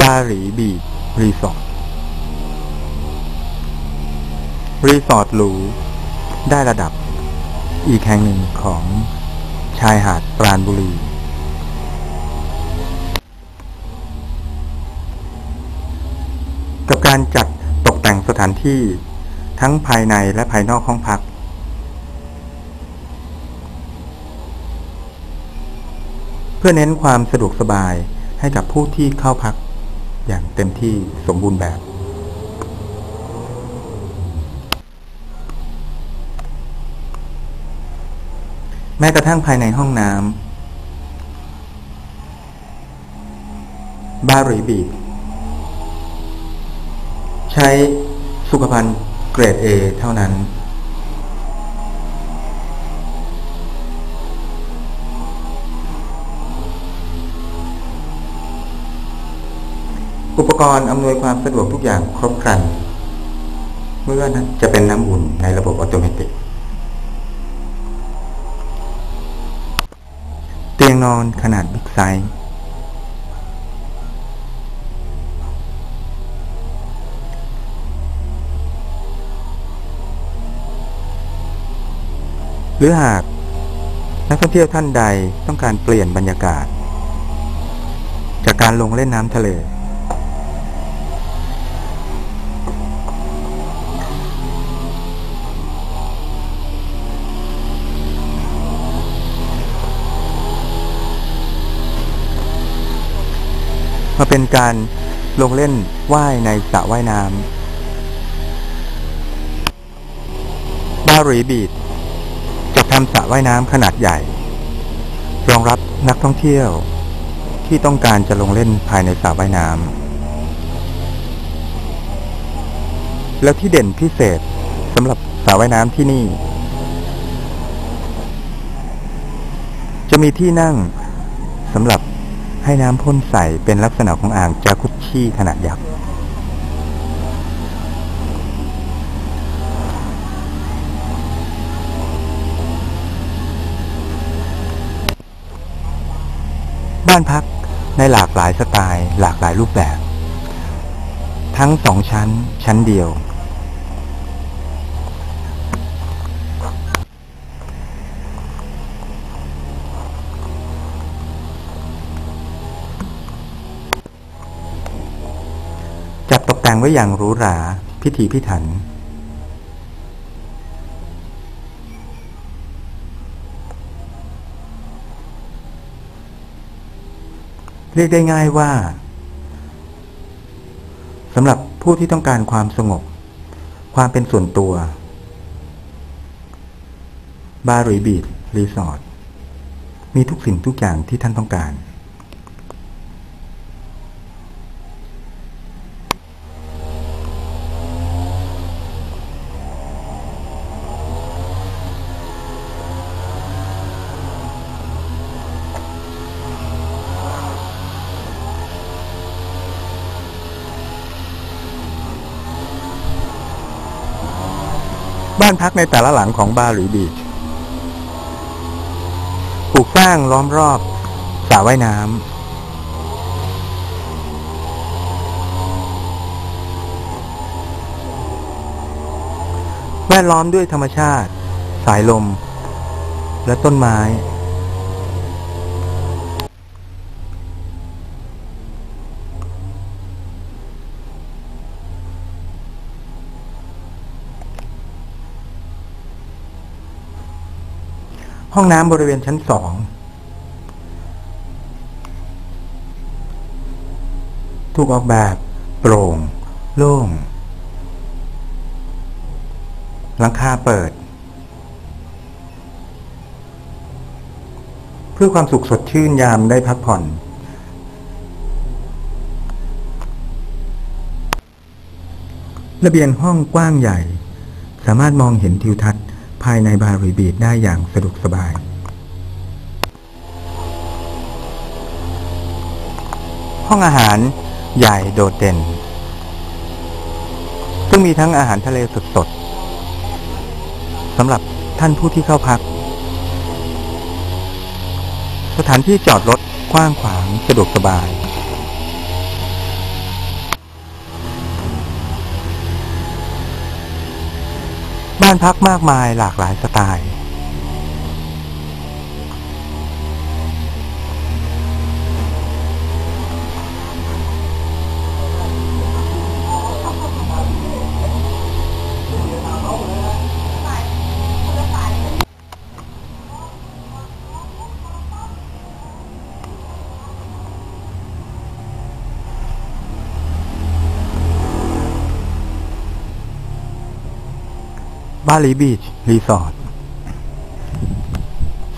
บาหลีบีชรีสอร์ทรีสอร์ทหรูได้ระดับ อีกแห่งหนึ่งของชายหาดปราณบุรี กับการจัดตกแต่งสถานที่ทั้งภายในและภายนอกห้องพัก เพื่อเน้นความสะดวกสบายให้กับผู้ที่เข้าพัก อย่างเต็มที่สมบูรณ์แบบ แม้กระทั่งภายในห้องน้ำบารีบีชใช้สุขภัณฑ์เกรด A เท่านั้น อุปกรณ์อำนวยความสะดวกทุกอย่างครบครัน เมื่อนั้นจะเป็นน้ำอุ่นในระบบอัตโนมัติเตียงนอนขนาดบิ๊กไซส์หรือหากนักท่องเที่ยวท่านใดต้องการเปลี่ยนบรรยากาศ จากการลงเล่นน้ำทะเล มาเป็นการลงเล่นว่ายในสระว่ายน้ำบารีบีชจะทำสระว่ายน้ำขนาดใหญ่ รองรับนักท่องเที่ยวที่ต้องการจะลงเล่นภายในสระว่ายน้ำแล้วที่เด่นพิเศษสำหรับสระว่ายน้ำที่นี่ จะมีที่นั่งสำหรับ ให้น้ำพ่นใสเป็นลักษณะของอ่างจากุชชี่ขนาดยักษ์บ้านพักในหลากหลายสไตล์ หลากหลายรูปแบบ ทั้งสองชั้น ชั้นเดียว แต่งไว้อย่างหรูหราพิถีพิถัน เรียกได้ง่ายว่าสำหรับผู้ที่ต้องการความสงบ ความเป็นส่วนตัว บารีบีดรีสอร์ทมีทุกสิ่งทุกอย่างที่ท่านต้องการ บ้านพักในแต่ละหลังของบาหลีบีชถูกสร้างล้อมรอบสระว่ายน้ำแวดล้อมด้วยธรรมชาติ สายลม และต้นไม้ ห้องน้ำบริเวณชั้นสองถูกออกแบบโปร่ง โล่ง หลังคาเปิด เพื่อความสุขสดชื่นยามได้พักผ่อน ระเบียงห้องกว้างใหญ่ สามารถมองเห็นทิวทัศน์ ภายในบารีบีดได้อย่างสะดวกสบายห้องอาหารใหญ่โดดเด่น ซึ่งมีทั้งอาหารทะเลสดๆสำหรับท่านผู้ที่เข้าพัก สถานที่จอดรถกว้างขวางสะดวกสบาย บ้านพักมากมายหลากหลายสไตล์ บาหลีบีชรีสอร์ท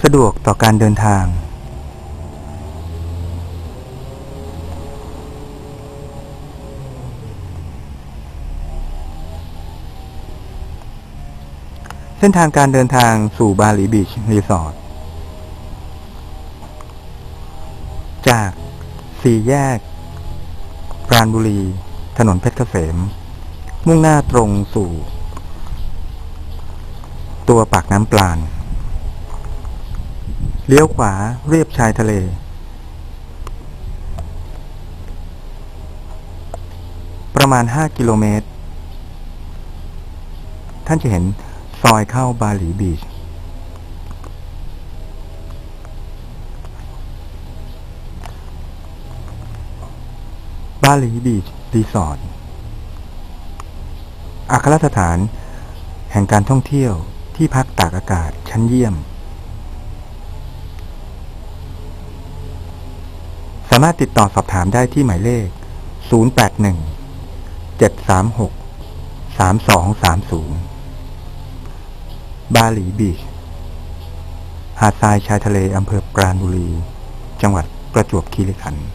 สะดวกต่อการเดินทาง เส้นทางการเดินทางสู่บาหลีบีชรีสอร์ทจากสี่แยก ปราณบุรี ถนนเพชรเกษม มุ่งหน้าตรงสู่ ตัวปากน้ำปลาน เลี้ยวขวาเรียบชายทะเล ประมาณ 5 กิโลเมตร ท่านจะเห็นซอยเข้าบาหลีบีชบาหลีบีชรีสอร์ทอัครสถานแห่งการท่องเที่ยว ที่พักตากอากาศชั้นเยี่ยม สามารถติดต่อสอบถามได้ที่หมายเลข 081 736 3230 บาหลีบีช หาดทรายชายทะเลอำเภอปราณบุรี จังหวัดประจวบคีรีขันธ์